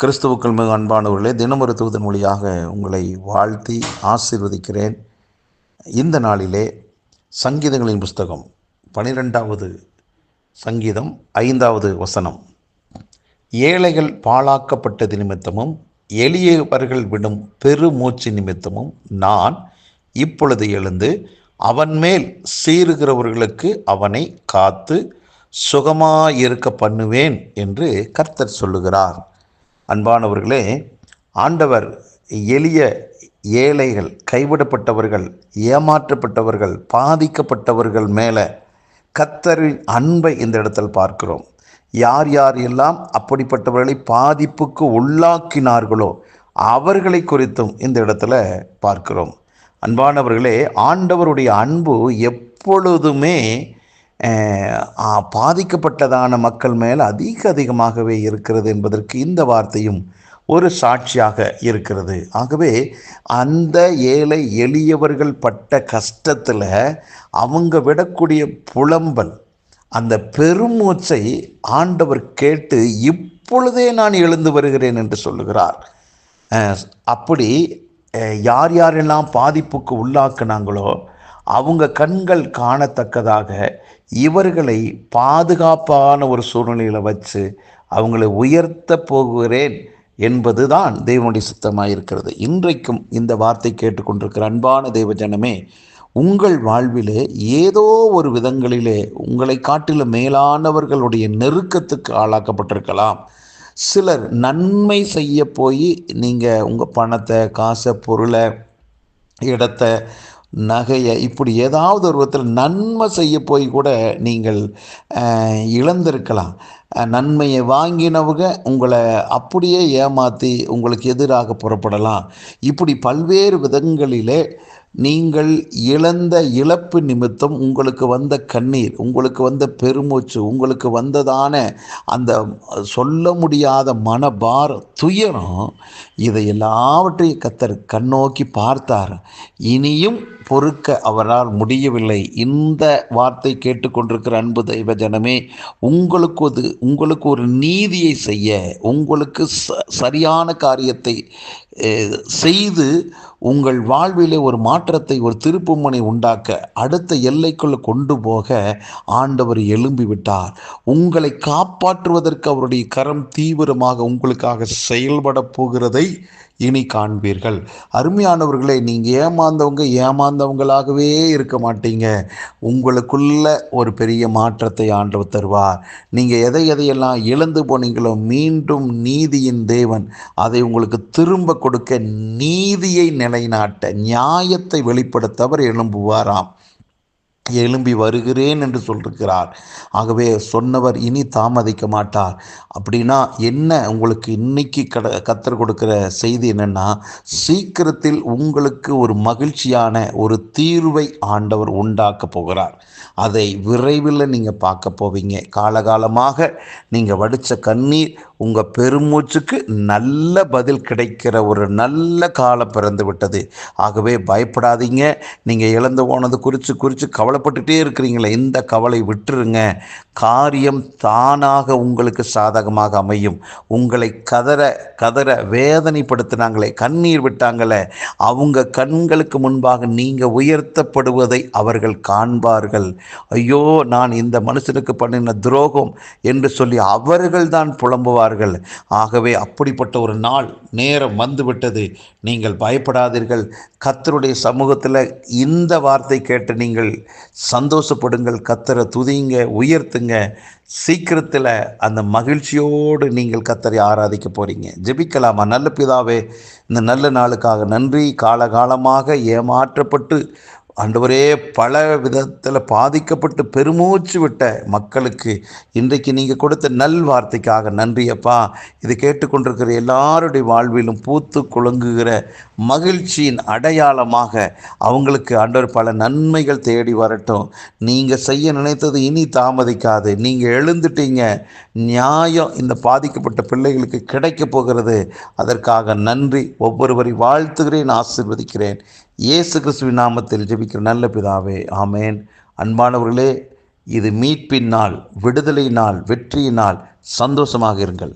கிறிஸ்துவுக்கள் மிக அன்பானவர்களே தினமொரு தூதன் மொழியாக உங்களை வாழ்த்தி ஆசீர்வதிக்கிறேன். இந்த நாளிலே சங்கீதங்களின் புஸ்தகம் பனிரெண்டாவது சங்கீதம் ஐந்தாவது வசனம். ஏழைகள் பாழாக்கப்பட்டது நிமித்தமும் எளியவர்கள் விடும் பெருமூச்சு நிமித்தமும் நான் இப்பொழுது எழுந்து அவன் மேல் சீறுகிறவர்களுக்கு அவனை காத்து சுகமாயிருக்க பண்ணுவேன் என்று கர்த்தர் சொல்லுகிறார். அன்பானவர்களே ஆண்டவர் எளிய ஏழைகள் கைவிடப்பட்டவர்கள் ஏமாற்றப்பட்டவர்கள் பாதிக்கப்பட்டவர்கள் மேலே கத்தரின் அன்பை இந்த இடத்தில் பார்க்கிறோம். யார் யார் எல்லாம் அப்படிப்பட்டவர்களை பாதிப்புக்கு உள்ளாக்கினார்களோ அவர்களை குறித்தும் இந்த இடத்துல பார்க்கிறோம். அன்பானவர்களே ஆண்டவருடைய அன்பு எப்பொழுதுமே பாதிக்கப்பட்டதான மக்கள் மேல் அதிக அதிகமாகவே இருக்கிறது என்பதற்கு இந்த வார்த்தையும் ஒரு சாட்சியாக இருக்கிறது. ஆகவே அந்த ஏழை எளியவர்கள் பட்ட கஷ்டத்தில் அவங்க விடக்கூடிய புலம்பல் அந்த பெருமூச்சை ஆண்டவர் கேட்டு இப்பொழுதே நான் எழுந்து வருகிறேன் என்று சொல்லுகிறார். அப்படி யார் யாரெல்லாம் பாதிப்புக்கு உள்ளாக்குனாங்களோ அவங்க கண்கள் காணத்தக்கதாக இவர்களை பாதுகாப்பான ஒரு சூழ்நிலையில் வச்சு அவங்களை உயர்த்த போகிறேன் என்பது தான் தேவனுடைய சித்தமாக இருக்கிறது. இன்றைக்கும் இந்த வார்த்தை கேட்டுக்கொண்டிருக்கிற அன்பான தேவஜனமே உங்கள் வாழ்விலே ஏதோ ஒரு விதங்களிலே உங்களை காட்டிலும் மேலானவர்களுடைய நெருக்கத்துக்கு ஆளாக்கப்பட்டிருக்கலாம். சிலர் நன்மை செய்ய போய் நீங்கள் உங்கள் பணத்தை காசை பொருளை இடத்தை நகையை இப்படி ஏதாவது ஒரு விதத்தில் நன்மை செய்ய போய் கூட நீங்கள் இழந்திருக்கலாம். நன்மையை வாங்கினவங்க உங்களை அப்படியே ஏமாற்றி உங்களுக்கு எதிராக புறப்படலாம். இப்படி பல்வேறு விதங்களிலே நீங்கள் இழந்த இழப்பு நிமித்தம் உங்களுக்கு வந்த கண்ணீர் உங்களுக்கு வந்த பெருமூச்சு உங்களுக்கு வந்ததான அந்த சொல்ல முடியாத மனபார துயரம் இதை எல்லாவற்றையும் கத்தர் கண்ணோக்கி பார்த்தார். இனியும் பொறுக்க அவரால் முடியவில்லை. இந்த வார்த்தை கேட்டுக்கொண்டிருக்கிற அன்பு தெய்வ ஜனமே உங்களுக்கு ஒரு உங்களுக்கு ஒரு நீதியை செய்ய உங்களுக்கு சரியான காரியத்தை செய்து உங்கள் வாழ்விலே ஒரு மாற்றத்தை ஒரு திருப்புமுனை உண்டாக்க அடுத்த எல்லைக்குள்ளே கொண்டு போக ஆண்டவர் எழும்பி விட்டார். உங்களை காப்பாற்றுவதற்கு அவருடைய கரம் தீவிரமாக உங்களுக்காக செயல்பட போகிறதை இனி காண்பீர்கள். அருமையானவர்களே நீங்கள் ஏமாந்தவங்க ஏமாந்தவங்களாகவே இருக்க மாட்டீங்க. உங்களுக்குள்ள ஒரு பெரிய மாற்றத்தை ஆண்டவர் தருவார். நீங்கள் எதை எதையெல்லாம் இழந்து போனீங்களோ மீண்டும் நீதியின் தேவன் அதை உங்களுக்கு திரும்ப கொடுக்க நீதியை நிலைநாட்ட நியாயத்தை வெளிப்படுத்த அவர் எழும்புவாராம். எழும்பி வருகிறேன் என்று சொல்லிருக்கிறார். ஆகவே சொன்னவர் இனி தாமதிக்க மாட்டார். அப்படின்னா என்ன உங்களுக்கு இன்னைக்கு கட கத்தர் கொடுக்குற செய்தி என்னென்னா சீக்கிரத்தில் உங்களுக்கு ஒரு மகிழ்ச்சியான ஒரு தீர்வை ஆண்டவர் உண்டாக்க போகிறார். அதை விரைவில் நீங்கள் பார்க்க போவீங்க. காலகாலமாக நீங்கள் வடித்த கண்ணீர் உங்கள் பெருமூச்சுக்கு நல்ல பதில் கிடைக்கிற ஒரு நல்ல காலம் பிறந்து விட்டது. ஆகவே பயப்படாதீங்க. நீங்கள் இழந்து போனது குறித்து குறித்து கவலை கவலைப்பட்டுட்டே இருக்கிறீங்களே இந்த கவலை விட்டுருங்க. காரியம் தானாக உங்களுக்கு சாதகமாக அமையும். உங்களை கதற கதற வேதனைப்படுத்தினாங்களே கண்ணீர் விட்டாங்களே அவங்க கண்களுக்கு முன்பாக நீங்கள் உயர்த்தப்படுவதை அவர்கள் காண்பார்கள். ஐயோ நான் இந்த மனுஷனுக்கு பண்ணின துரோகம் என்று சொல்லி அவர்கள் தான் புலம்புவார்கள். ஆகவே அப்படிப்பட்ட ஒரு நாள் நேரம் வந்துவிட்டது. நீங்கள் பயப்படாதீர்கள். கத்தருடைய சமூகத்தில் இந்த வார்த்தை கேட்டு நீங்கள் சந்தோஷப்படுங்கள். கத்தரை துதிங்க உயர்த்துங்க. சீக்கிரத்தில் அந்த மகிழ்ச்சியோடு நீங்கள் கத்தரை ஆராதிக்க போகிறீங்க ஜெபிக்கலாமா? நல்ல பிதாவே இந்த நல்ல நாளுக்காக நன்றி. காலகாலமாக ஏமாற்றப்பட்டு ஆண்டவரே பல விதத்தில் பாதிக்கப்பட்டு பெருமூச்சு விட்ட மக்களுக்கு இன்றைக்கு நீங்கள் கொடுத்த நல் வார்த்தைக்காக நன்றியப்பா இது கேட்டுக்கொண்டிருக்கிற எல்லாருடைய வாழ்விலும் பூத்து குலுங்குகிற மகிழ்ச்சியின் அடையாளமாக அவங்களுக்கு ஆண்டவர் பல நன்மைகள் தேடி வரட்டும். நீங்கள் செய்ய நினைத்தது இனி தாமதிக்காது. நீங்கள் எழுந்துட்டீங்க. நியாயம் இந்த பாதிக்கப்பட்ட பிள்ளைகளுக்கு கிடைக்க போகிறது. அதற்காக நன்றி. ஒவ்வொருவரை வாழ்த்துகிறேன் ஆசிர்வதிக்கிறேன். இயேசு கிறிஸ்துவின் நாமத்தில் ஜெபிக்கிற நல்ல பிதாவே ஆமேன். அன்பானவர்களே இது மீட்பின் நாள் விடுதலை நாள் வெற்றியின் நாள். சந்தோஷமாக இருங்கள்.